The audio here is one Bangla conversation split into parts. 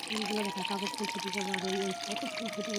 ফুলগুলো দেখা কাগজ ফুল ছুটি যাবে আর ওই কত ফুল ফুটে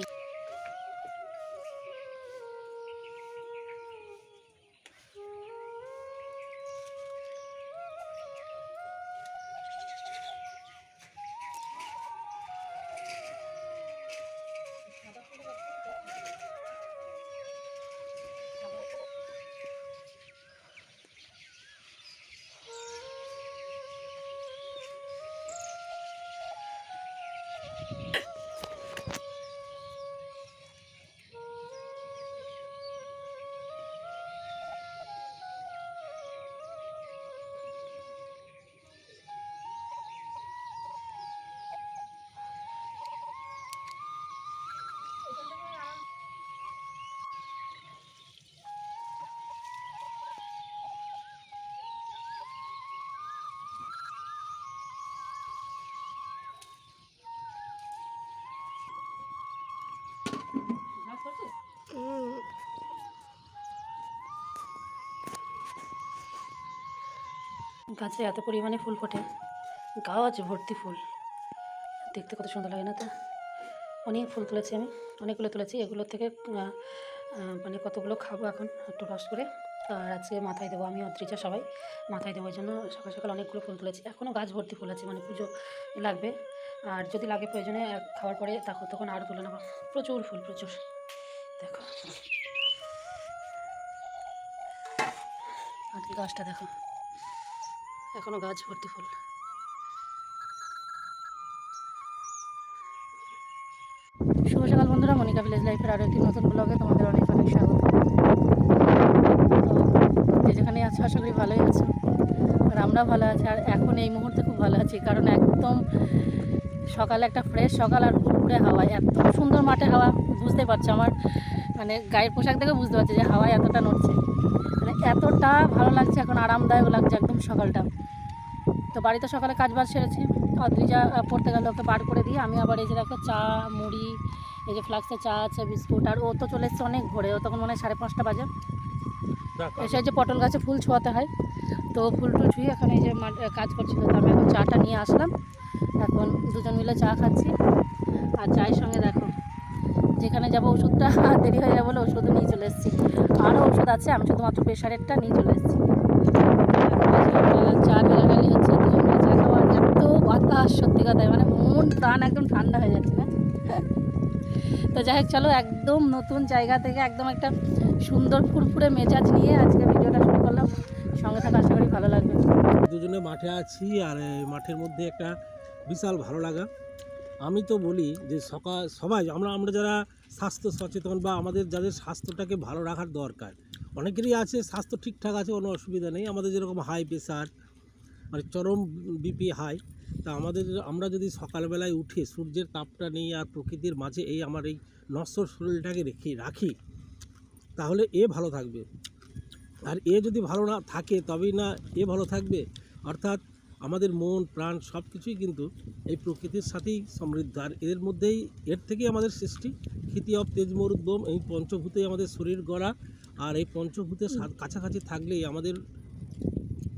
গাছে এত পরিমাণে ফুল ফোটে, গাছ ভর্তি ফুল। দেখতে কত সুন্দর লাগে না তো? অনেক ফুল তুলেছি আমি, অনেকগুলো তুলেছি। এগুলোর থেকে মানে কতগুলো খাব এখন একটু রস করে। আর আজকে মাথায় দেবো আমি অত্রিজা সবাই, মাথায় দেবো ওই জন্য সকাল সকাল অনেকগুলো ফুল তুলেছি। এখনও গাছ ভর্তি ফুল আছে মানে পুজো লাগবে। আর যদি লাগে প্রয়োজনে খাওয়ার পরে তখন তখন আরও তুলে নেব। প্রচুর ফুল, প্রচুর। দেখো। আর গাছটা দেখো। এখনও গাছ ভর্তি ফুল। শুভ সকাল বন্ধুরা, মনিকা ভিলেজ লাইফের আরও একটি নতুন ব্লগে তোমাদের অনেক অনেক স্বাগত। যে যেখানে আছো, আশা করি ভালোই আছো। আর আমরা ভালো আছি, আর এখন এই মুহূর্তে খুব ভালো আছি, কারণ একদম সকালে একটা ফ্রেশ সকাল আর ফুরফুরে হাওয়া, এত সুন্দর মাঠে হাওয়া। বুঝতে পারছ আমার মানে গায়ের পোশাক দেখে বুঝতে পারছি যে হাওয়া এতটা নড়ছে। মানে এতটা ভালো লাগছে এখন আরামদায়ক লাগছে একদম সকালটা। তো বাড়িতে সকালে কাজ বাজ সেরেছি অদ্রিজা পড়তে গেলে ওকে বার করে দিয়ে আমি আবার এই যে দেখো চা মুড়ি এই যে ফ্লাক্সে চা আছে বিস্কুট আর ও তো চলে এসছে অনেক ভোরে ও তখন মনে হয় সাড়ে পাঁচটা বাজে। এসে যে পটল গাছে ফুল ছোঁয়াতে হয় তো ফুল টুল ছুঁয়ে এখন এই যে মাঠ- কাজ করছিল তো আমি এখন চাটা নিয়ে আসলাম। এখন দুজন মিলে চা খাচ্ছি। আর চায়ের সঙ্গে দেখো যেখানে যাব ওষুধটা, দেরি হয়ে যাবে বলে ওষুধও নিয়ে চলে এসেছি। আরও ওষুধ আছে, আমি শুধুমাত্র প্রেশারেরটা নিয়ে চলে এসেছি। চা ঢালাঢালি চা খাওয়া সত্যি কথায় মানে মন, প্রাণ একদম ঠান্ডা হয়ে যাচ্ছে, না? তো যাই হোক, চলো একদম নতুন জায়গা থেকে একদম একটা সুন্দর ফুরফুরে মেজাজ নিয়ে আজকে ভিডিওটা শুরু করলাম। সঙ্গে থাকা, আশা করি ভালো লাগবে। দুজনে মাঠে আছি, আর মাঠের মধ্যে একটা বিশাল ভালো লাগা। আমি তো বলি যে সকাল সবাই আমরা আমরা যারা স্বাস্থ্য সচেতন বা আমাদের যাদের স্বাস্থ্যটাকে ভালো রাখার দরকার, অনেকেরই আছে স্বাস্থ্য ঠিকঠাক আছে, কোনো অসুবিধা নেই। আমাদের যেরকম হাই প্রেশার মানে চরম বিপি হাই তা আমাদের, আমরা যদি সকালবেলায় উঠে সূর্যের তাপটা নিয়ে আর প্রকৃতির মাঝে এই আমার এই নশ্বর শরীরটাকে রেখে, রাখি, তাহলে এ ভালো থাকবে। আর এ যদি ভালো না থাকে, তবেই না এ ভালো থাকবে? অর্থাৎ আমাদের মন, প্রাণ সব কিছুই কিন্তু এই প্রকৃতির সাথেই সমৃদ্ধ। আর এর মধ্যেই, এর থেকেই আমাদের সৃষ্টি। ক্ষিতি অফ তেজ মরুদ্যম এই পঞ্চভূতেই আমাদের শরীর গড়া। আর এই পঞ্চভূতের কাছাকাছি থাকলেই আমাদের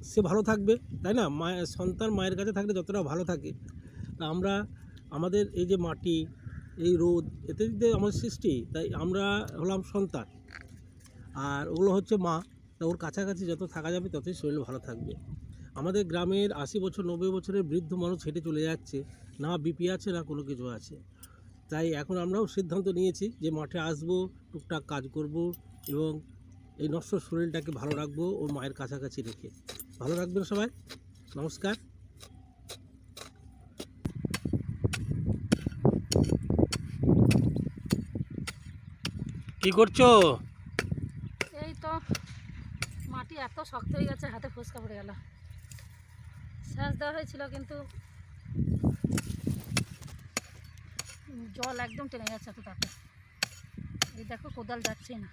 সে ভালো থাকবে, তাই না? মায়ের সন্তান মায়ের কাছে থাকলে যতটা ভালো থাকে। তা আমরা, আমাদের এই যে মাটি, এই রোদ, এতে যে আমাদের সৃষ্টি, তাই আমরা হলাম সন্তান। আর ওগুলো হচ্ছে মা, তা ওর কাছাকাছি যত থাকা যাবে, ততই শরীর ভালো থাকবে। আমাদের গ্রামের আশি বছর, নব্বই বছরের বৃদ্ধ মানুষ হেঁটে চলে যাচ্ছে, না বিপি আছে, না কোনো কিছু আছে। তাই এখন আমরাও সিদ্ধান্ত নিয়েছি যে মাঠে আসব, টুকটাক কাজ করব এবং এই নশ্বর শরীরটাকে ভালো রাখব ওর মায়ের কাছাকাছি রেখে। ভালো রাখবেন সবাই। নমস্কার। কি করছ? এই তো, মাটি এত শক্ত হয়ে গেছে, হাতে ফুসকা পড়ে গেল। সেচ দেওয়া হয়েছিল কিন্তু জল একদম টেনে যাচ্ছে এত তাতে এই দেখো কোদাল যাচ্ছেই না।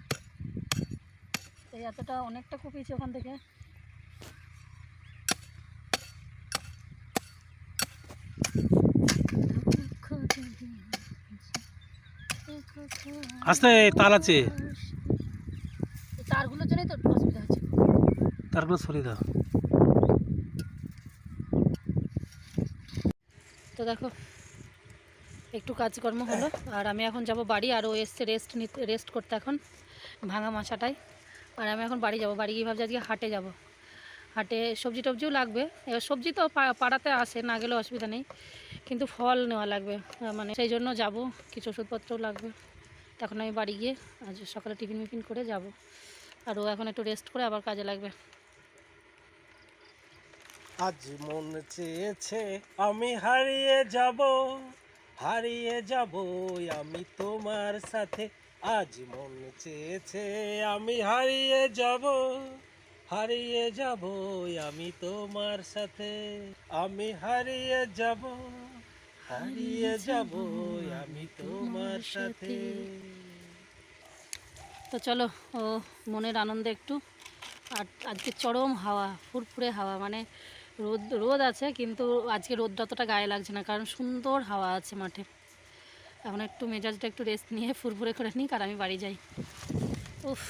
এই এতটা অনেকটা কুপিয়েছি ওখান থেকে। আস্তে তার আছে। তারগুলোর জন্যই তো অসুবিধা হচ্ছে। তারগুলো সরিয়ে দাও। তো দেখো, একটু কাজকর্ম হলো। আর আমি এখন যাব বাড়ি, আর ও এসছে রেস্ট নিতে রেস্ট করতে এখন ভাঙা মাছাটায়। আর আমি এখন বাড়ি যাব, বাড়ি গিয়ে ভাবছি আজকে হাটে যাব। হাটে সবজি টবজিও লাগবে, এবার সবজি তো পাড়াতে আসে, না গেলেও অসুবিধা নেই। কিন্তু ফল নেওয়া লাগবে মানে সেই জন্য যাব, কিছু ওষুধপত্রও লাগবে। তখন আমি বাড়ি গিয়ে আজ সকালে টিফিন মিফিন করে যাব। আর ও এখন একটু রেস্ট করে আবার কাজে লাগবে। আজ মন চেয়েছে আমি হারিয়ে যাব হারিয়ে যাব আমি তোমার সাথে। আজ মন চেয়েছে আমি হারিয়ে যাব হারিয়ে যাব আমি তোমার সাথে। আমি হারিয়ে যাব হারিয়ে যাব আমি তোমার সাথে। তো চলো ও মনের আনন্দে একটু আর আজকে চরম হাওয়া ফুরফুরে হাওয়া মানে রোদ রোদ আছে কিন্তু আজকে রোদটা অতটা গায়ে লাগছে না, কারণ সুন্দর হাওয়া আছে মাঠে। এখন একটু মেজাজটা একটু রেস্ট নিয়ে ফুরফুরে করে নিই আর আমি বাড়ি যাই। উফ,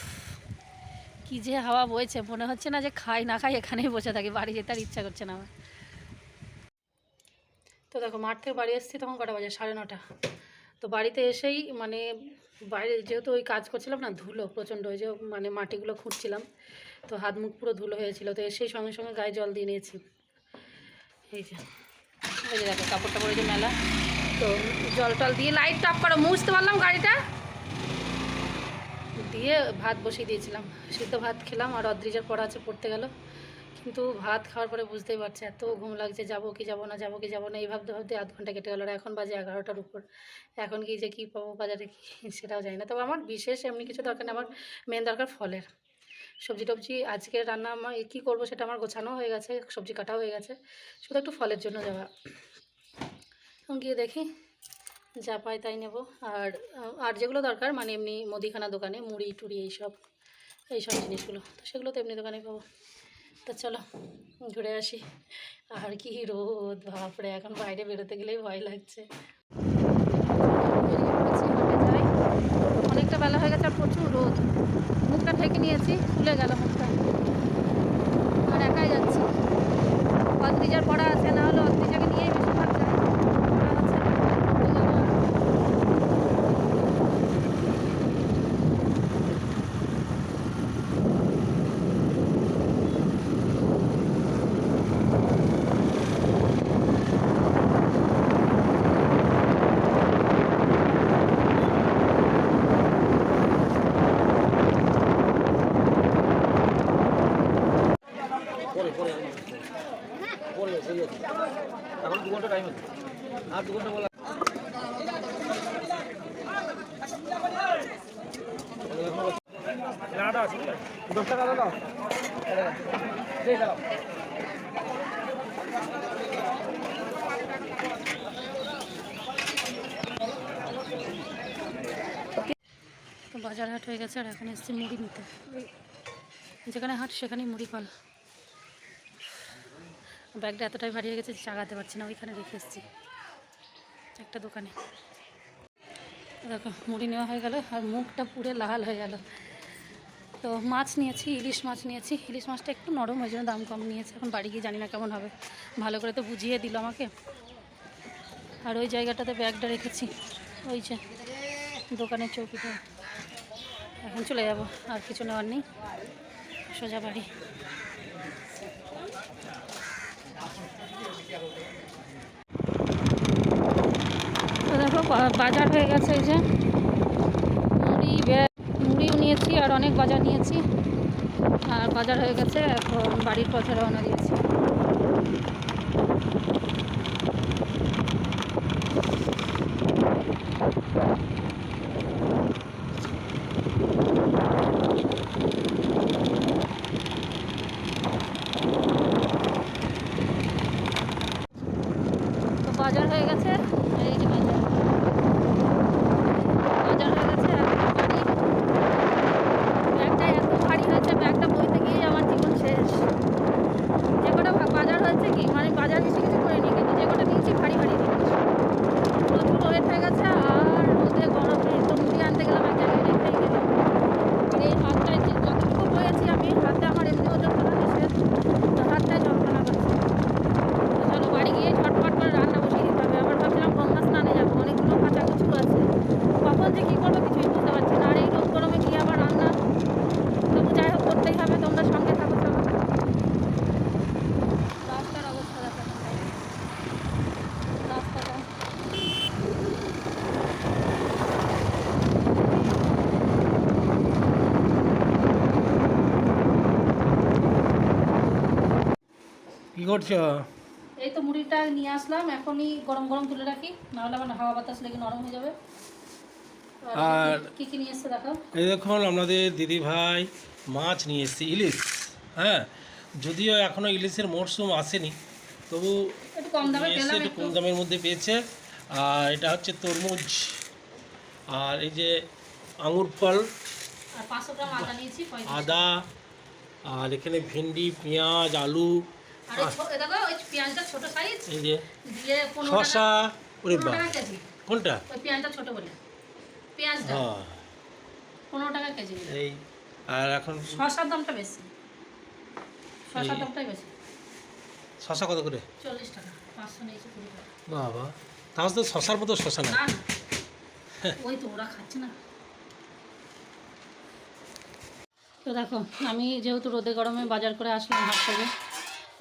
কী যে হাওয়া বইছে, মনে হচ্ছে না যে খাই, না খাই এখানেই বসে থাকি, বাড়ি যেতে আর ইচ্ছা করছে না আমার। তো দেখো, মাঠ থেকে বাড়ি এসেছি তখন কটা বাজে? সাড়ে নটা। তো বাড়িতে এসেই মানে বাইরে যেহেতু ওই কাজ করছিলাম না, ধুলো প্রচণ্ড, ওই যে মানে মাটিগুলো খুঁড়ছিলাম। তো হাত মুখ পুরো ধুলো হয়েছিল, তো সেই সঙ্গে সঙ্গে গায়ে জল দিয়ে নিয়েছি। এই যে দেখো, কাপড় টাপড় যে মেলা, তো জল টল দিয়ে লাইট টপ করো, মুছতে পারলাম গাড়িটা। দিয়ে ভাত বসিয়ে দিয়েছিলাম। সিদ্ধ ভাত খেলাম আর অদ্রিজার পড়া আছে, পড়তে গেল। কিন্তু ভাত খাওয়ার পরে বুঝতেই পারছে, এত ঘুম লাগছে, যাব কি যাব না, যাব কি যাব না, এই ভাবতে ভাবতে আধ ঘণ্টা কেটে গেল আর এখন বাজে এগারোটার উপর। এখন কি যে কী পাবো, বাজারে কি, সেটাও জানি না। তবে আমার বিশেষ এমনি কিছু দরকার নেই, আমার মেন দরকার ফলের। সবজি টবজি আজকে রান্না আমার কী করব সেটা আমার গোছানো হয়ে গেছে, সবজি কাটাও হয়ে গেছে। শুধু একটু ফলের জন্য যাওয়া। এখন গিয়ে দেখি যা পাই তাই নেব। আর আর যেগুলো দরকার মানে এমনি মুদিখানা দোকানে, মুড়ি, টুড়ি এইসব এইসব জিনিসগুলো, তো সেগুলো তো এমনি দোকানে পাবো। তা চলো, ঘুরে আসি। আর কি রোদ, বাপরে, এখন বাইরে বেরোতে গেলেই ভয় লাগছে বেরিয়ে পড়েছি, হাঁটে যাই। অনেকটা বেলা হয়ে গেছে আর প্রচুর রোদ ঢেকে নিয়েছি খুলে গেল মুখটা। আর একাই যাচ্ছি। অদ্রিজার পড়া আছে না হলে অদ্রিজাকে নিয়েই বেশিরভাগ যায় পড়া আছে খুলে গেল। পরে পরে পরে সেই আছে এখন দু ঘণ্টা টাইম আছে আর দু ঘণ্টা বলা তো বাজার হাট হয়ে গেছে, আর এখন এসেছি মুড়ি নিতে। যেখানে হাট, সেখানেই মুড়ি ফল। ব্যাগটা এতটাই হয়ে গেছে চাগাতে পারছি না, ওইখানে রেখে এসেছি। একটা দোকানে। দেখো, মুড়ি নেওয়া হয়ে গেল, আর মুখটা পুরো লাল হয়ে গেল। তো মাছ নিয়েছি, ইলিশ মাছ নিয়েছি। ইলিশ মাছটা একটু নরম ওই জন্য দাম কম নিয়েছে। এখন বাড়ি গিয়ে জানি না কেমন হবে। ভালো করে তো বুঝিয়ে দিল আমাকে। আর ওই জায়গাটাতে ব্যাগটা রেখেছি। ওই যে দোকানের চৌকিটা এখন চলে যাব। আর কিছু নেওয়ার নেই। সোজা বাড়ি। তো দেখো বাজার হয়ে গেছে এই যে। মুড়িও নিয়েছি আর অনেক বাজার নিয়েছি। আর বাজার হয়ে গেছে, এখন বাড়ির পথে রওনা দিয়েছি তো বাজার হয়ে গেছে এই যে বাজার বাজার হয়ে গেছে এখন বাড়ি ব্যাগটা এত ভারী হয়েছে ব্যাগটা বইতে গিয়ে আমার জীবন শেষ যে কটা ভা- বাজার হয়েছে কি মানে বাজার বেশি কিছু করিনি কিন্তু যে কটা নিয়েছি ভারী ভারী জিনিস প্রচুর ওয়েট হয়ে গেছে আর রোদে গরমে তো মুড়ি আনতে গেলাম এক জায়গায় রেখেই গেলাম আর এই হাতটায় যে যতটুকু বয়েছি আমি হাতে আমার এমনি ওজন করা নিষেধ তো হাতটায় যন্ত্রণা করছে তো চলো বাড়ি গিয়ে ঝটপট করে রান্না বসিয়ে দিতে হবে আবার কি করছ এই তো মুড়িটা নিয়ে আসলাম এখনই গরম গরম তুলে রাখি নাহলে আমার হাওয়া বাতাস লেগে নরম হয়ে যাবে। আর কি কি নিয়ে এসছে দেখো? এই দেখুন আমাদের দিদি ভাই মাছ নিয়ে এসেছে ইলিশ। হ্যাঁ যদিও এখনও ইলিশের মরশুম আসেনি তবু একটু কম দামে পেলাম একটু কম দামের মধ্যে পেয়েছে। আর এটা হচ্ছে তরমুজ। আর এই যে আঙুর ফল। আর পাঁচশো গ্রাম আদা নিয়েছি আদা। আর এখানে ভেন্ডি পেঁয়াজ আলু। শশা ওরে কোনটা? পেঁয়াজটা ছোট বলে। পেঁয়াজটা। হ্যাঁ। পনেরো টাকা কেজি এই আর এখন শসার দামটা বেশি। শসার দামটাই বেশি। শশা কত করে? চল্লিশ টাকা। পাঁচশো নিয়েছি কুড়ি টাকা। বাবা। তাহলে তো শশার মতো শশা না। না ওই তো ওরা খাচ্ছে না। তো দেখো আমি যেহেতু রোদে গরমে বাজার করে আসলাম হাট থেকে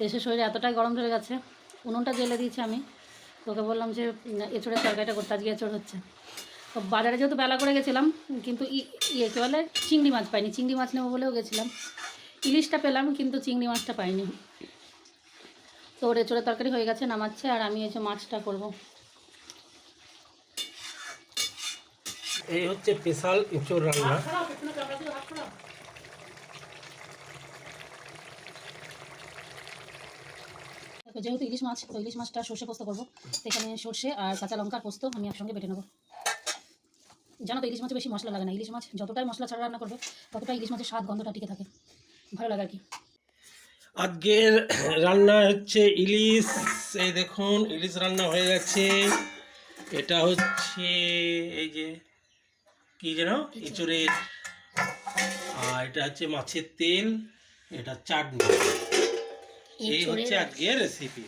এসে শরীরে এতটাই গরম ধরে গেছে। উনুনটা জ্বেলে দিয়েছি আমি। তোকে বললাম যে এঁচড়ের তরকারিটা করতে। আজকে এঁচড় হচ্ছে। তো বাজারে যেহেতু বেলা করে গেছিলাম, কিন্তু ইয়ে কী বলে, চিংড়ি মাছ পাইনি। চিংড়ি মাছ নেব বলেও গেছিলাম। ইলিশটা পেলাম, কিন্তু চিংড়ি মাছটা পাইনি। তো ওর এঁচড়ের তরকারি হয়ে গেছে, নামাচ্ছে, আর আমি এই যে মাছটা করব। এই হচ্ছে স্পেশাল ইঁচড় রান্না দেখো যেহেতু ইলিশ মাছ, তো ইলিশ মাছটা সর্ষে পোস্ত করব। তো এখানে সর্ষে আর কাঁচা লঙ্কা আর পোস্ত আমি একসঙ্গে বেটে নেব। জানো তো, ইলিশ মাছে বেশি মশলা লাগে না। ইলিশ মাছ যতটাই মশলা ছাড়া রান্না করবে, ততটাই ইলিশ মাছের স্বাদ, গন্ধটা টিকে থাকে। ভালো লাগে আর কি। আজকের রান্না হচ্ছে ইলিশ। এই দেখুন, ইলিশ রান্না হয়ে গেছে। এটা হচ্ছে এই যে, কি যেন? এঁচড়ের। আর এটা হচ্ছে মাছের তেল, এটা চাটনি। এই হচ্ছে আজকের রেসিপি